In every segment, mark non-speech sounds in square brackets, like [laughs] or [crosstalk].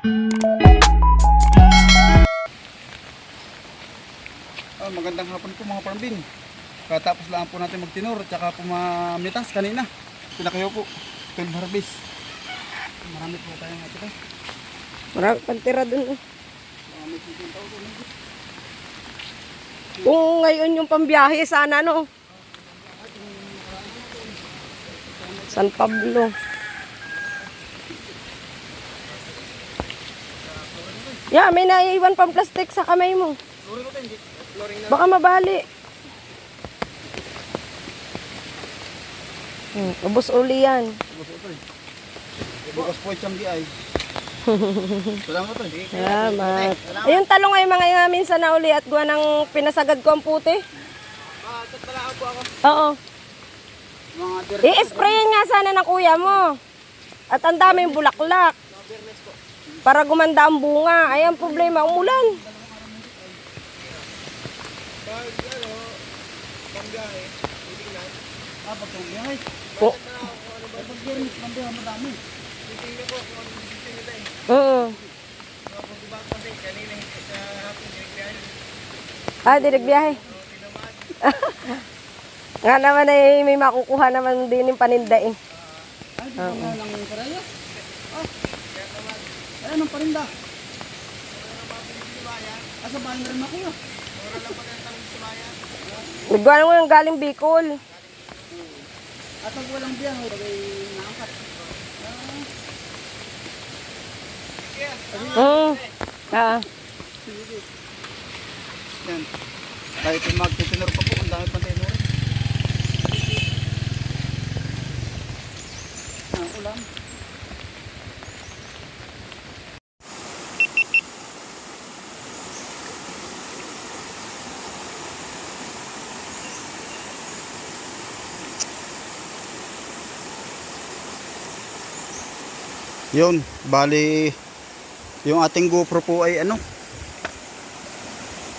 Ah, magandang hapon po mga parmbin. Katapos lang po natin magtinor at saka pumamitas kanina. Pinakayo po. 12 harvest. Marami po tayong ito. Marami pang tira dun. eh. Marami po tao doon. Kung ngayon yung pambiyahe, sana no. San Pablo. Yeah, may naiiwan pang plastic sa kamay mo. Baka mabali. Hmm, ubos uli yan. Ito eh. Bukas po yung ay. [laughs] Salamat po. Salamat. Ayun, talong ay mga nga minsan na uli at gawa ng pinasagad ko ang puti. Ah, tatalakan po ako. Oo. Mga dir. I-sprayan nga sana ng kuya mo. At ang daming bulaklak. Para gumanda ang bunga. Ay, ang problema, umulan. Ah, panggahe. Oo. Eh. Ah, dinagbiyahe. [laughs] nga naman ay may makukuha naman din yung paninda eh. Ay, di ba nga lang paraya? Ah, ay, anong parinda? Ah, sa bahay na rin ako. Naggawa naman yung galing Bicol. At pag walang biyahe, bagay naangkat. Oo. Ah. Yan. Kahit yung magtitinor pa po, ang dami pang Yun, bali yung ating GoPro po ay ano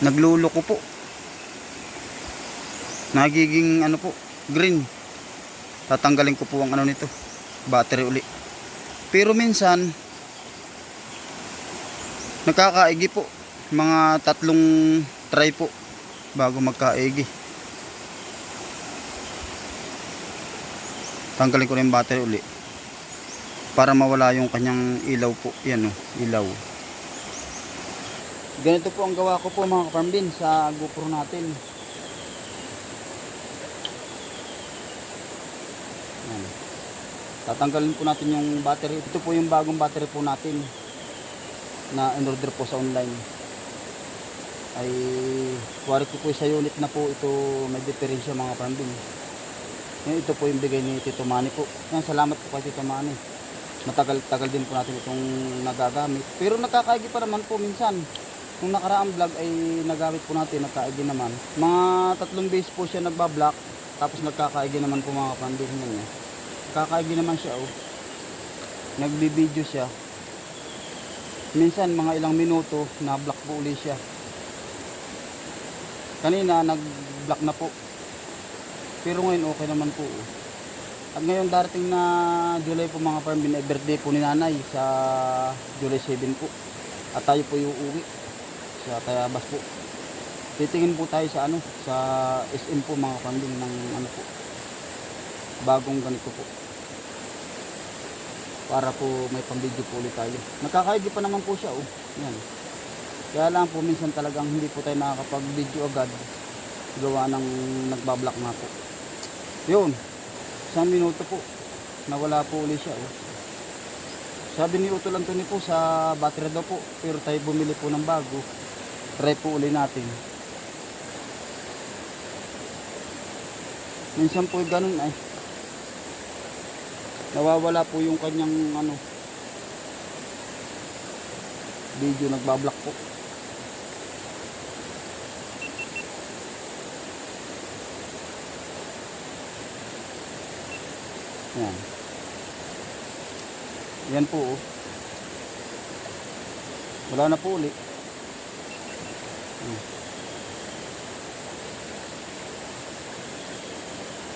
nagluloko po. Nagiging ano po green. Tatanggalin ko po ang ano nito battery uli. Pero minsan nakakaigi po. Mga tatlong try po bago magkaigi. Tanggalin ko na yung battery uli para mawala yung kanyang ilaw po. Yan o ilaw. Ganito po ang gawa ko po mga kaparmbin sa GoPro natin. Yan. tatanggalin po natin yung battery. Ito po yung bagong battery po natin na in order po sa online. Ay ko po sa unit na po ito may diferensya mga kaparmbin yan, ito po yung bigay ni Tito Manny po. Yan, salamat po kay Tito Manny matagal-tagal din po natin itong nagagamit. Pero nakakaigi pa naman po minsan. Nung nakaraang vlog ay nagamit po natin, nagkaigi naman. Mga tatlong base po siya nagbablock, tapos nagkakaigi naman po mga condition niya. Kakaigi naman siya oh. Nagbibideo siya. Minsan mga ilang minuto, na-block po uli siya. Kanina nag-block na po. Pero ngayon okay naman po. oh. At ngayon darating na July po mga ay birthday po ni nanay sa July 7 po. At tayo po yung uwi sa Tayabas po. Titingin po tayo sa ano sa SM po mga farmbin ng ano po. Bagong ganito po. Para po may pambidyo po ulit tayo. Nakakaigi pa naman po siya oh. Yan. Kaya lang po minsan talagang hindi po tayo nakakapag-video agad. Gawa ng nagbablock na po. Yun, isang minuto po. Nawala po uli siya oh. sabi ni Utol Antony po sa battery daw po pero tayo bumili po ng bago. Try po uli natin. Minsan po ganun ay. Nawawala po yung kanyang ano video nagbablock po Yan. Yan po. oh. Wala na po ulit. Hmm.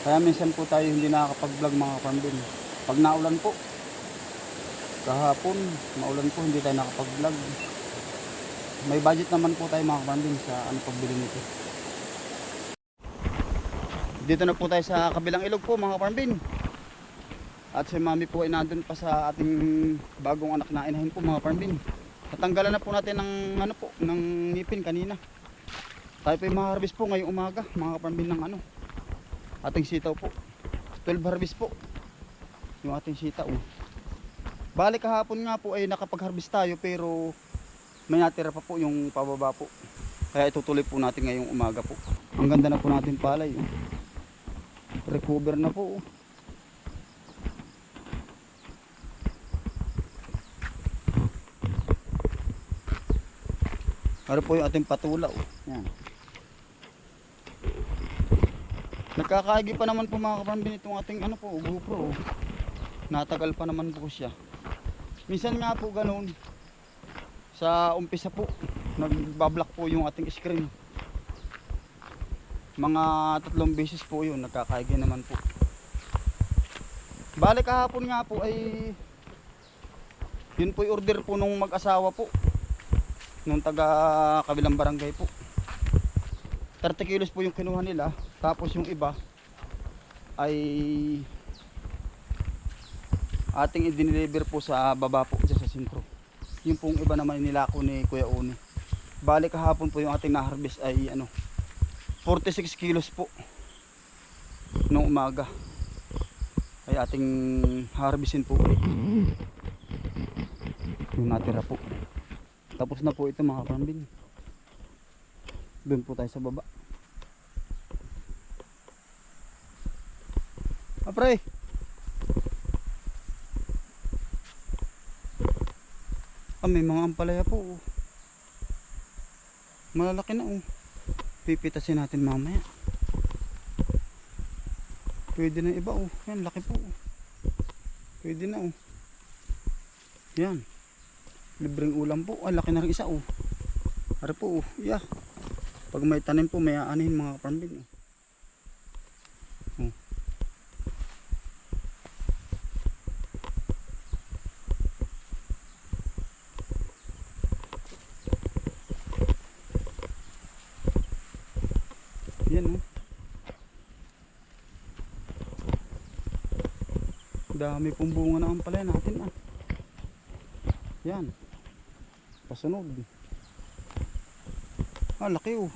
Kaya minsan po tayo hindi nakakapag-vlog mga farm din. Pag naulan po. kahapon maulan po hindi tayo nakapag-vlog may budget naman po tayo mga kapambin sa ano pagbili nito dito na po tayo sa kabilang ilog po mga kapambin at si mami po ay nandun pa sa ating bagong anak na inahin po mga kapambin natanggalan na po natin ng ano po ng ngipin kanina tayo po ay ma-harvest po ngayong umaga mga kapambin ng ano ating sitaw po 12 harvest po yung ating sitaw Balik kahapon nga po ay nakapag-harvest tayo pero may natira pa po yung pababa po. Kaya itutuloy po natin ngayong umaga po. Ang ganda na po natin palay. Oh. Recover na po. Ano po yung ating patula. Oh. Yan. Nagkakaagi pa naman po mga kapambin itong ating ano po, GoPro. oh. Natagal pa naman po siya. Minsan nga po ganun. Sa umpisa po, nagbablock po yung ating screen. Mga tatlong beses po yun, nagkakaigi naman po. Balik kahapon nga po ay yun po yung order po nung mag-asawa po. Nung taga kabilang barangay po. 30 kilos po yung kinuha nila. Tapos yung iba ay ating i-deliver po sa baba po dyan sa sentro. Yung pong iba naman nilako ni Kuya Uni. Balik kahapon po yung ating na-harvest ay ano 46 kilos po nung umaga ay ating harvestin po ulit. yung natira po tapos na po ito mga kapambin doon po tayo sa baba. Ah pre! Ah may mga ampalaya po oh. malalaki na oh. Pipitasin natin mamaya. Pwede na iba oh. Yan laki po oh. pwede na oh. Yan libreng ulam po ah laki na rin isa oh Ari po oh yeah pag may tanim po may aanin mga kapambin oh. oh. Yan oh. Dami pong bunga na ang palay natin ah. Yan. Pasunod. Ah, laki oh.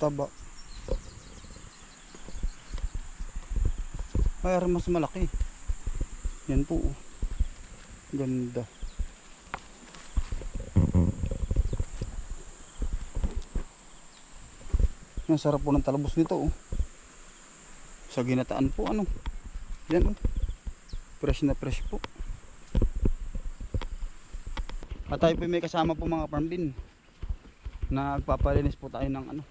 Taba. Ay, mas malaki. Yan po oh. Ganda. Ang sarap po ng talbos nito oh. Sa ginataan po ano. Yan. Fresh na fresh po. At tayo po may kasama po mga farm din. Nagpapalinis po tayo ng ano.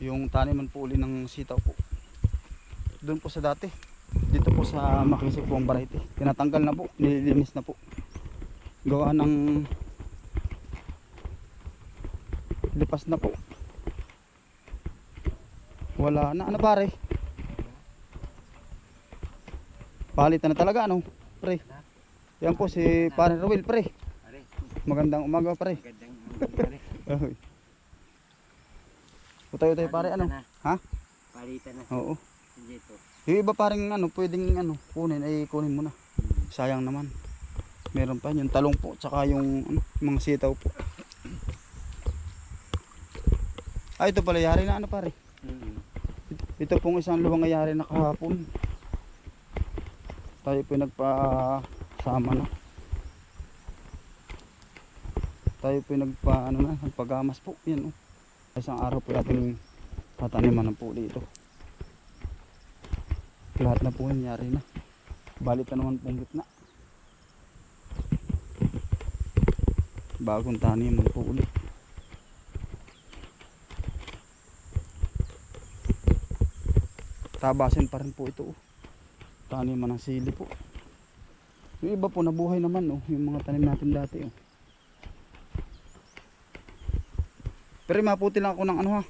Yung taniman po uli ng sitaw po. Doon po sa dati. Dito po sa makisig po ang variety. Tinatanggal na po. Nililinis na po. Gawa ng lipas na po. Wala na. Ano pare? Palitan na talaga ano? Pre. Yan po si pare Ruel pre. Magandang umaga pre. magandang pare. Ahoy. Utay-utay pare ano? Ha? Palitan na. Oo. Dito. Yung iba parang ano, pwedeng ano, kunin ay kunin mo na. Sayang naman. Meron pa yung talong po, tsaka yung ano, mga sitaw po. Ah, ito pala yari na ano pare. Mm. Ito pong isang luwang ayari na kahapon. Tayo po nagpa-sama na. Tayo po nagpa ano na, nagpagamas po. Yan oh. Isang araw po ating tataniman po dito. Lahat na po nangyari na. Balit na naman pong gitna. Bagong taniman po ulit. tabasin pa rin po ito oh. Taniman ng sili po yung iba po nabuhay naman oh, yung mga tanim natin dati oh. pero maputi lang ako ng ano ha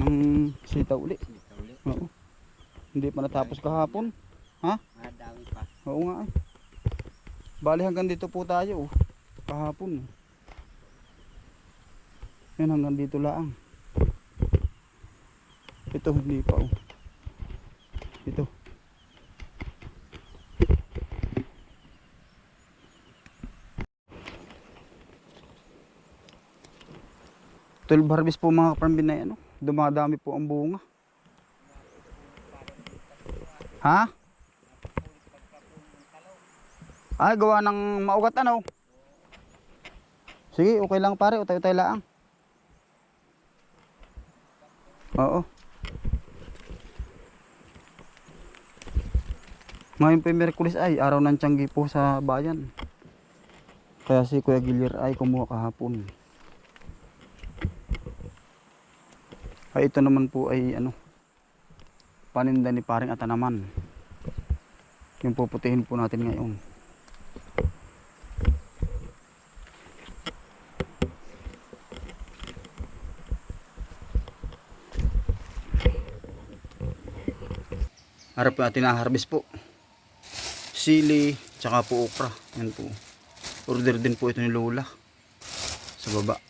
ng sitaw uli. Dito ulit. Oo. Hindi pa natapos kahapon. Ha? Madami pa. Oo nga eh. Bali hanggang dito po tayo. oh. Kahapon. Yan hanggang dito lang. Ito hindi pa oh. Ito. Twelve harvest po mga kaparambin na yan. oh. Dumadami po ang bunga. Ha? Ay, gawa ng maugat ano? Sige, okay lang pare. Utay-utay lang. Oo. Ngayon po Merkulis ay araw ng tiyanggi po sa bayan. Kaya si Kuya Gilir ay kumuha kahapon. Ay ito naman po ay ano paninda ni paring atanaman. Yung puputihin po natin ngayon. Harap po natin na harvest po. Sili, tsaka po okra. Yan po. Order din po ito ni Lola. Sa baba.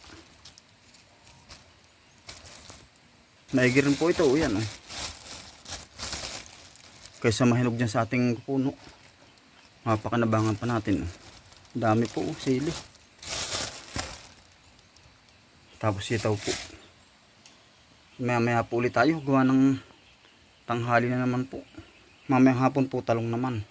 Maigi rin po ito. O, Yan oh. Kaysa mahinog dyan sa ating puno. Mapakanabangan pa natin. oh. Dami po oh, sili. Tapos sitaw po. Maya maya po ulit tayo. Gawa ng tanghali na naman po. Mamayang hapon po talong naman.